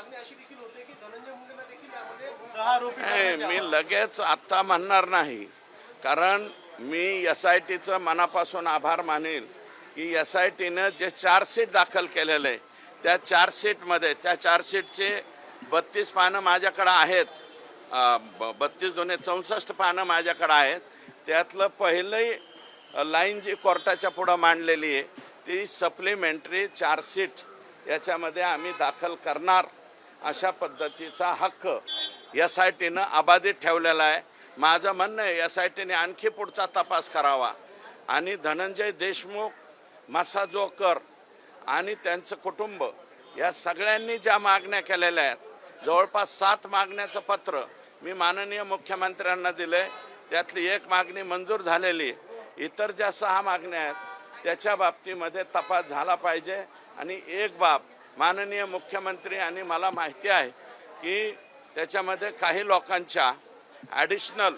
मागणी अशी देखील होते की धनंजय मुंडेंना देखील यामध्ये सहा आरोपी नाही मी लगेच आत्ता म्हणणार नाही. कारण मी एस आय टीचं मनापासून आभार मानेल की एस आय टीनं जे चार्जशीट दाखल केलेलं आहे त्या चार्जशीटमध्ये त्या चार्जशीटचे बत्तीस पानं माझ्याकडं आहेत. बत्तीस दोन्ही चौसष्ट पानं माझ्याकडं आहेत. त्यातलं पहिलंही लाईन जी कोर्टाच्या पुढं मांडलेली आहे ती सप्लिमेंटरी चार्जशीट याच्यामध्ये आम्ही दाखल करणार. अशा पद्धतीचा हक्क एस आय टीनं अबाधित ठेवलेला आहे. माझं म्हणणं आहे एस आय टीने आणखी पुढचा तपास करावा. आणि धनंजय देशमुख मसा जोकर आणि त्यांचं कुटुंब या सगळ्यांनी ज्या मागण्या केलेल्या आहेत जवळपास सात मागण्याचं पत्र मी माननीय मुख्यमंत्र्यांना दिलंय. त्यातली एक मागणी मंजूर झालेली इतर ज्या सहा मागण्या आहेत त्याच्या बाबतीमध्ये तपास झाला पाहिजे. आणि एक बाब माननीय मुख्यमंत्री आणि मला माहिती आहे की त्याच्यामध्ये काही लोकांच्या ॲडिशनल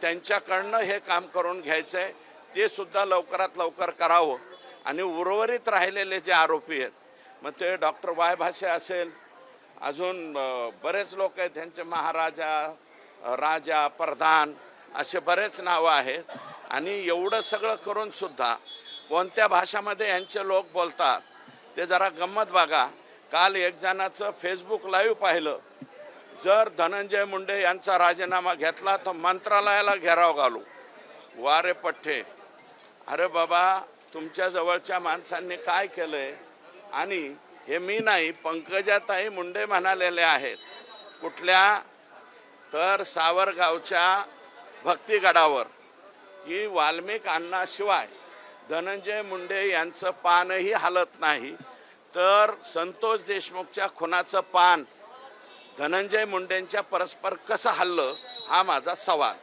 त्यांच्याकडनं हे काम करून घ्यायचं आहे ते सुद्धा लवकरात लवकर करावं. आणि उर्वरित राहिलेले जे आरोपी आहेत मग ते डॉक्टर वाय भाषे असेल अजून बरेच लोक आहेत त्यांचे महाराजा राजा प्रधान असे बरेच नावं आहेत. आणि एवढं सगळं करून सुद्धा कोणत्या भाषामध्ये यांचे लोक बोलतात ते जरा गंमत बघा. काल एक जणाचं फेसबुक लाईव्ह पाहिलं. जर धनंजय मुंडे यांचा राजीनामा घेतला तर मंत्रालयाला घेराव घालू. वारे पठ्ठे. अरे बाबा तुमच्या जवळच्या माणसांनी काय केलंय? आणि हे मी नाही पंकजाताई मुंडे म्हणालेले आहेत. कुठल्या? तर सावरगावच्या भक्तिगडावर. की वाल्मिक अण्णाशिवाय. धनंजय मुंडे यांचं पानही हलत नाही. तर संतोष देशमुखच्या खुनाचं पान धनंजय मुंडेंच्या परस्पर कसं हल्लं हा माझा सवाल.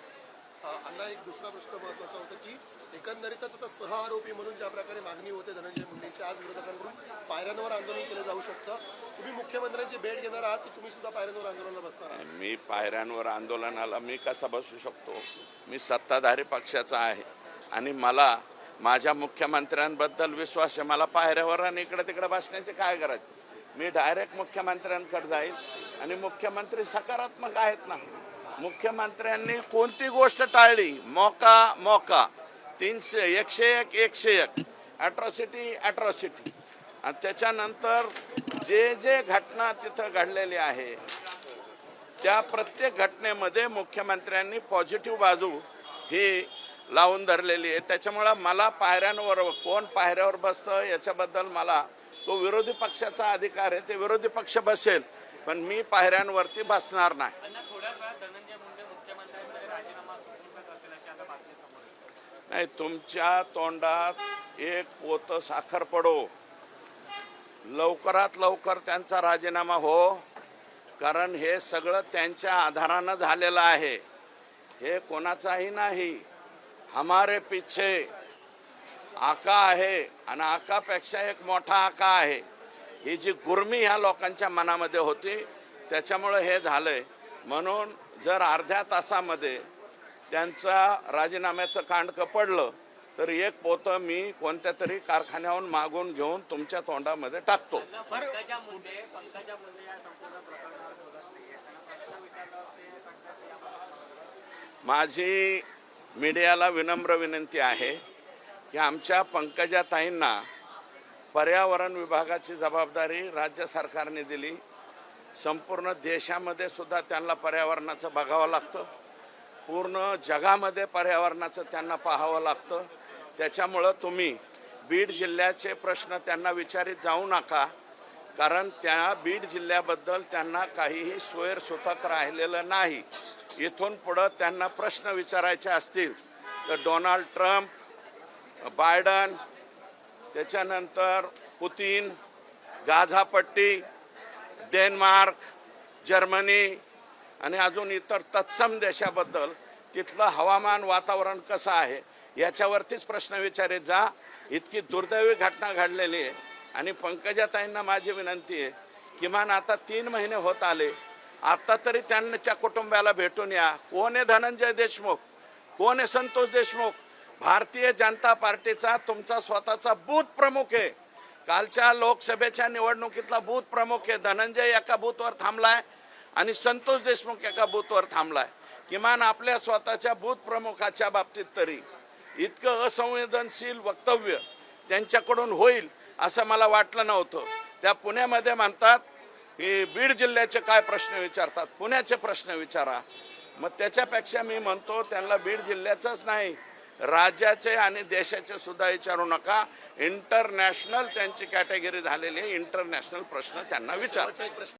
अण्णा एक दुसरा प्रश्न महत्त्वाचा होता की एकंदरीतच आता सह आरोपी म्हणून ज्या प्रकारे मागणी होते धनंजय मुंडेंची आज विरोधकांकडून पायऱ्यांवर आंदोलन केलं जाऊ शकतं. तुम्ही मुख्यमंत्र्यांची भेट घेणार आहात की तुम्ही सुद्धा पायऱ्यांवर आंदोलनाला बसणार आहात. मी पायऱ्यांवर आंदोलनाला मी कसा बसू शकतो? मी सत्ताधारी पक्षाचा आहे आणि मला माझ्या मुख्यमंत्र्यांबद्दल विश्वास आहे. मला पायऱ्यावर आणि इकडे तिकडे बसण्याचे काय करायचे मी डायरेक्ट मुख्यमंत्र्यांकडे जाईल आणि मुख्यमंत्री सकारात्मक आहेत ना. मुख्यमंत्र्यांनी कोणती गोष्ट टाळली? मोका मोका. तीनशे एकशे एक एकशे एक. ॲट्रॉसिटी ॲट्रॉसिटी आणि त्याच्यानंतर जे जे घटना तिथं घडलेली आहे त्या प्रत्येक घटनेमध्ये मुख्यमंत्र्यांनी पॉझिटिव्ह बाजू. ही लावून धरलेली आहे. त्याच्यामुळं मला पायऱ्यांवर कोण पायऱ्यावर बसतं याच्याबद्दल मला तो विरोधी पक्षाचा अधिकार आहे ते विरोधी पक्ष बसेल पण मी पायऱ्यांवरती बसणार नाही. नाही तुमच्या तोंडात एक पोत साखर पडो. लवकरात लवकर त्यांचा राजीनामा हो कारण हे सगळं त्यांच्या आधारानं झालेलं आहे. हे कोणाचाही नाही. हमारे पिछे आका आहे आणि आकापेक्षा एक मोठा आका आहे. ही जी गुर्मी ह्या लोकांच्या मनामध्ये होती त्याच्यामुळं हे झालंय. म्हणून जर अर्ध्या तासामध्ये त्यांचा राजीनाम्याचं कांडकं पडलं तर एक पोतं मी कोणत्या तरी कारखान्याहून मागून घेऊन तुमच्या तोंडामध्ये टाकतो. माझी मीडियाला विनम्र विनंती आहे की आमच्या पंकजाताईंना पर्यावरण विभागाची जबाबदारी राज्य सरकारने दिली. संपूर्ण देशामध्ये सुद्धा त्यांना पर्यावरणाचं बघावं लागतं. पूर्ण जगामध्ये पर्यावरणाचं त्यांना पाहावं लागतं. त्याच्यामुळं तुम्ही बीड जिल्ह्याचे प्रश्न त्यांना विचारित जाऊ नका कारण त्या बीड जिल्ह्याबद्दल त्यांना काहीही सोयरसुतक राहिलेलं नाही. इथून पुढं त्यांना प्रश्न विचारायचे असतील तर डोनाल्ड ट्रम्प बायडन त्याच्यानंतर पुतीन गाझापट्टी डेन्मार्क जर्मनी आणि अजून इतर तत्सम देशाबद्दल तिथलं हवामान वातावरण कसं आहे याच्यावरतीच प्रश्न विचारित जा. इतकी दुर्दैवी घटना घडलेली आहे. आणि पंकजाताईंना माझी विनंती आहे किमान आता तीन महिने होत आले आता तरी त्यांच्या कुटुंबाला भेटून या. कोण आहे धनंजय देशमुख? कोण आहे संतोष देशमुख? भारतीय जनता पार्टीचा तुमचा स्वतःचा बूथ प्रमुख आहे. कालच्या लोकसभेच्या निवडणुकीतला बूथ प्रमुख आहे. धनंजय एका बूथवर थांबलाय आणि संतोष देशमुख एका बूथवर थांबलाय. किमान आपल्या स्वतःच्या बूथ प्रमुखाच्या बाबतीत तरी. इतकं असंवेदनशील वक्तव्य त्यांच्याकडून होईल असं मला वाटलं नव्हतं. त्या पुण्यामध्ये म्हणतात की बीड जिल्ह्याचे काय प्रश्न विचारतात? पुण्याचे प्रश्न विचारा. मग त्याच्यापेक्षा मी म्हणतो त्यांना बीड जिल्ह्याचंच नाही राज्याचे आणि देशाचे सुद्धा विचारू नका. इंटरनॅशनल त्यांची कॅटेगरी झालेली आहे. इंटरनॅशनल प्रश्न त्यांना विचार. एक प्रश्न